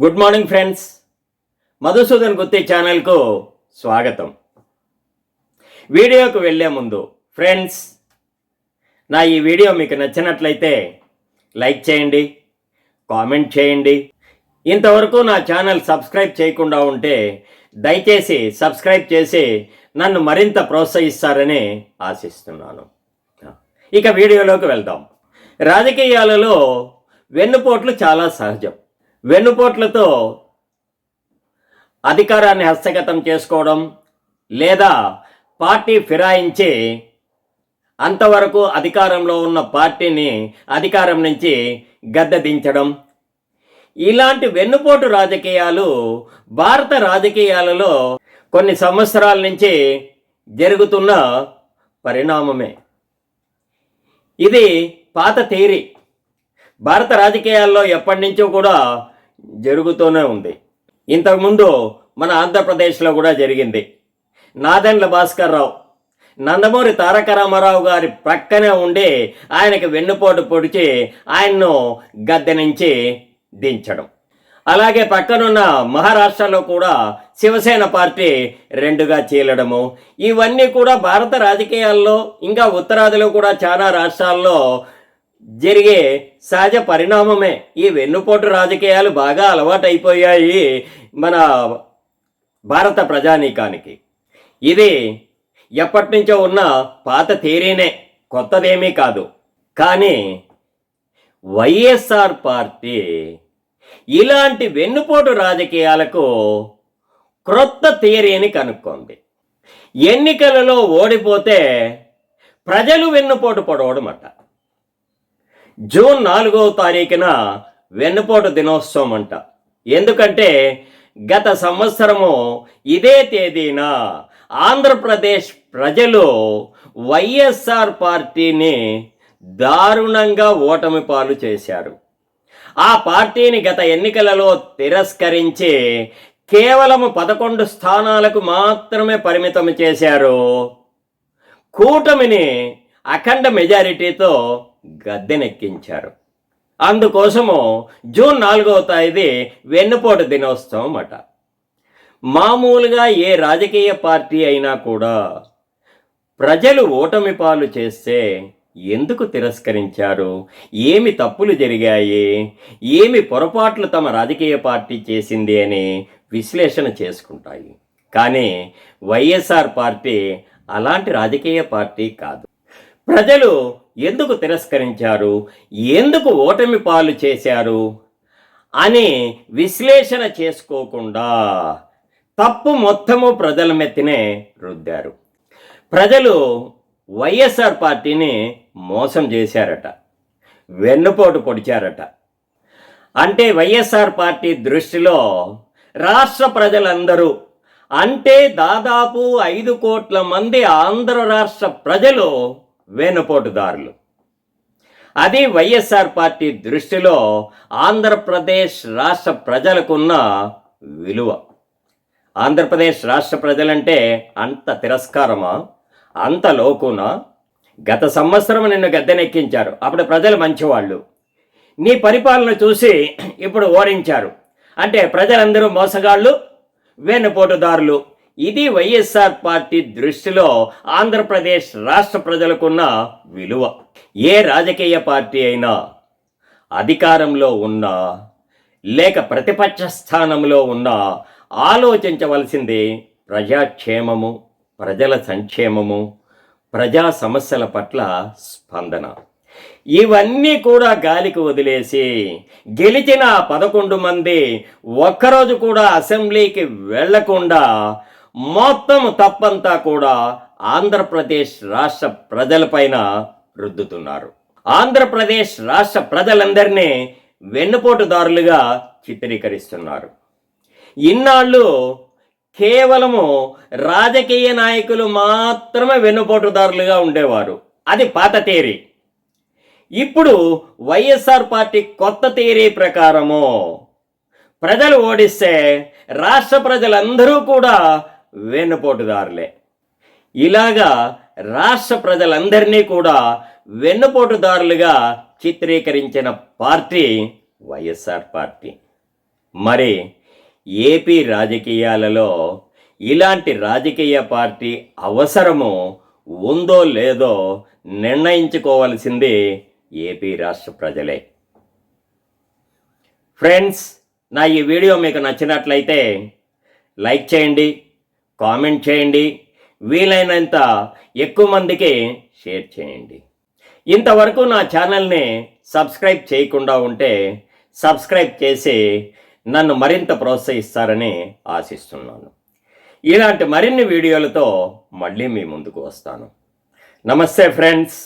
Good morning friends. Madhusudan Gutti ఛానల్కు స్వాగతం. వీడియోకు వెళ్ళే ముందు ఫ్రెండ్స్ నా ఈ వీడియో మీకు నచ్చినట్లయితే లైక్ చేయండి కామెంట్ చేయండి. ఇంతవరకు నా ఛానల్ సబ్స్క్రైబ్ చేయకుండా ఉంటే దయచేసి సబ్స్క్రైబ్ చేసి నన్ను మరింత ప్రోత్సహిస్తారని ఆశిస్తున్నాను. ఇక వీడియోలోకి వెళ్దాం. రాజకీయాలలో వెన్నుపోట్లు చాలా సహజం. వెన్నుపోట్లతో అధికారాన్ని హస్తగతం చేసుకోవడం లేదా పార్టీ ఫిరాయించి అంతవరకు అధికారంలో ఉన్న పార్టీని అధికారం నుంచి గద్దదించడం ఇలాంటి వెన్నుపోటు రాజకీయాలు భారత రాజకీయాలలో కొన్ని సంవత్సరాల నుంచి జరుగుతున్న పరిణామమే. ఇది పాత థియరీ భారత రాజకీయాల్లో ఎప్పటి నుంచో కూడా జరుగుతూనే ఉంది. ఇంతకుముందు మన ఆంధ్రప్రదేశ్లో కూడా జరిగింది. నాదెండ్ల భాస్కర్ రావు నందమూరి తారక రామారావు గారి ప్రక్కనే ఉండి ఆయనకి వెన్నుపోటు పొడిచి ఆయన్ను గద్దె నుంచి దించడం. అలాగే పక్కనున్న మహారాష్ట్రలో కూడా శివసేన పార్టీ రెండుగా చీలడము. ఇవన్నీ కూడా భారత రాజకీయాల్లో ఇంకా ఉత్తరాదిలో కూడా చాలా రాష్ట్రాల్లో జరిగే సహజ పరిణామమే. ఈ వెన్నుపోటు రాజకీయాలు బాగా అలవాటైపోయాయి మన భారత ప్రజానీకానికి. ఇది ఎప్పటి నుంచో ఉన్న పాత థీరీనే కొత్తదేమీ కాదు. కానీ వైఎస్ఆర్ పార్టీ ఇలాంటి వెన్నుపోటు రాజకీయాలకు క్రొత్త థియరీని కనుక్కుంది. ఎన్నికలలో ఓడిపోతే ప్రజలు వెన్నుపోటు పొడవడం జూన్ నాలుగవ తారీఖున వెన్నుపోటు దినోత్సవం అంట ఎందుకంటే గత సంవత్సరము ఇదే తేదీన ఆంధ్రప్రదేశ్ ప్రజలు వైఎస్ఆర్ పార్టీని దారుణంగా ఓటమి పాలు చేశారు. ఆ పార్టీని గత ఎన్నికలలో తిరస్కరించి కేవలం పదకొండు స్థానాలకు మాత్రమే పరిమితం చేశారు. కూటమిని అఖండ మెజారిటీతో గద్దెనెక్కించారు. అందుకోసము జూన్ నాలుగవ తేదీ వెన్నుపోటు దినోత్సవం అట మామూలుగా ఏ రాజకీయ పార్టీ అయినా కూడా ప్రజలు ఓటమి పాలు చేస్తే ఎందుకు తిరస్కరించారు? ఏమి తప్పులు జరిగాయి? ఏమి పొరపాట్లు తమ రాజకీయ పార్టీ చేసింది అని విశ్లేషణ చేసుకుంటాయి. కానీ వైఎస్ఆర్ పార్టీ అలాంటి రాజకీయ పార్టీ కాదు. ప్రజలు ఎందుకు తిరస్కరించారు? ఎందుకు ఓటమి పాలు చేశారు? అని విశ్లేషణ చేసుకోకుండా తప్పు మొత్తము ప్రజల మెత్తినే రుద్దారు. ప్రజలు వైఎస్ఆర్ పార్టీని మోసం చేశారట. వెన్నుపోటు పొడిచారట. అంటే వైఎస్ఆర్ పార్టీ దృష్టిలో రాష్ట్ర ప్రజలందరూ అంటే దాదాపు ఐదు కోట్ల మంది ఆంధ్ర రాష్ట్ర ప్రజలు వేనుపోటుదారులు అది వైఎస్ఆర్ పార్టీ దృష్టిలో ఆంధ్రప్రదేశ్ రాష్ట్ర ప్రజలకున్న విలువ. ఆంధ్రప్రదేశ్ రాష్ట్ర ప్రజలంటే అంత తిరస్కారమా? అంత లోకునా? గత సంవత్సరం నిన్ను గద్దెనెక్కించారు. అప్పుడు ప్రజలు మంచివాళ్ళు. నీ పరిపాలన చూసి ఇప్పుడు ఓడించారు అంటే ప్రజలందరూ మోసగాళ్ళు వేణుపోటుదారులు. ఇది వైఎస్ఆర్ పార్టీ దృష్టిలో ఆంధ్రప్రదేశ్ రాష్ట్ర ప్రజలకున్న విలువ. ఏ రాజకీయ పార్టీ అయినా అధికారంలో ఉన్నా లేక ప్రతిపక్ష స్థానంలో ఉన్నా ఆలోచించవలసింది ప్రజాక్షేమము ప్రజల సంక్షేమము ప్రజా సమస్యల పట్ల స్పందన. ఇవన్నీ కూడా గాలికి వదిలేసి గెలిచిన పదకొండు మంది ఒక్కరోజు కూడా అసెంబ్లీకి వెళ్ళకుండా మొత్తం తప్పంతా కూడా ఆంధ్రప్రదేశ్ రాష్ట్ర ప్రజలపైన రుద్దుతున్నారు. ఆంధ్రప్రదేశ్ రాష్ట్ర ప్రజలందరినీ వెన్నుపోటుదారులుగా చిత్రీకరిస్తున్నారు. ఇన్నాళ్ళు కేవలము రాజకీయ నాయకులు మాత్రమే వెన్నుపోటుదారులుగా ఉండేవారు. అది పాత తేరీ. ఇప్పుడు వైఎస్ఆర్ పార్టీ కొత్త థియరీ ప్రకారము ప్రజలు ఓడిస్తే రాష్ట్ర ప్రజలందరూ కూడా వెన్నుపోటుదారులే. ఇలాగా రాష్ట్ర ప్రజలందరినీ కూడా వెన్నుపోటుదారులుగా చిత్రీకరించిన పార్టీ వైఎస్ఆర్ పార్టీ. మరి ఏపీ రాజకీయాలలో ఇలాంటి రాజకీయ పార్టీ అవసరము ఉందో లేదో నిర్ణయించుకోవలసింది ఏపీ రాష్ట్ర ప్రజలే. ఫ్రెండ్స్ నా ఈ వీడియో మీకు నచ్చినట్లయితే లైక్ చేయండి కామెంట్ చేయండి. వీలైనంత ఎక్కువ మందికి షేర్ చేయండి. ఇంతవరకు నా ఛానల్ని సబ్స్క్రైబ్ చేయకుండా ఉంటే సబ్స్క్రైబ్ చేసి నన్ను మరింత ప్రోత్సహిస్తారని ఆశిస్తున్నాను. ఇలాంటి మరిన్ని వీడియోలతో మళ్ళీ మీ ముందుకు వస్తాను. నమస్తే ఫ్రెండ్స్.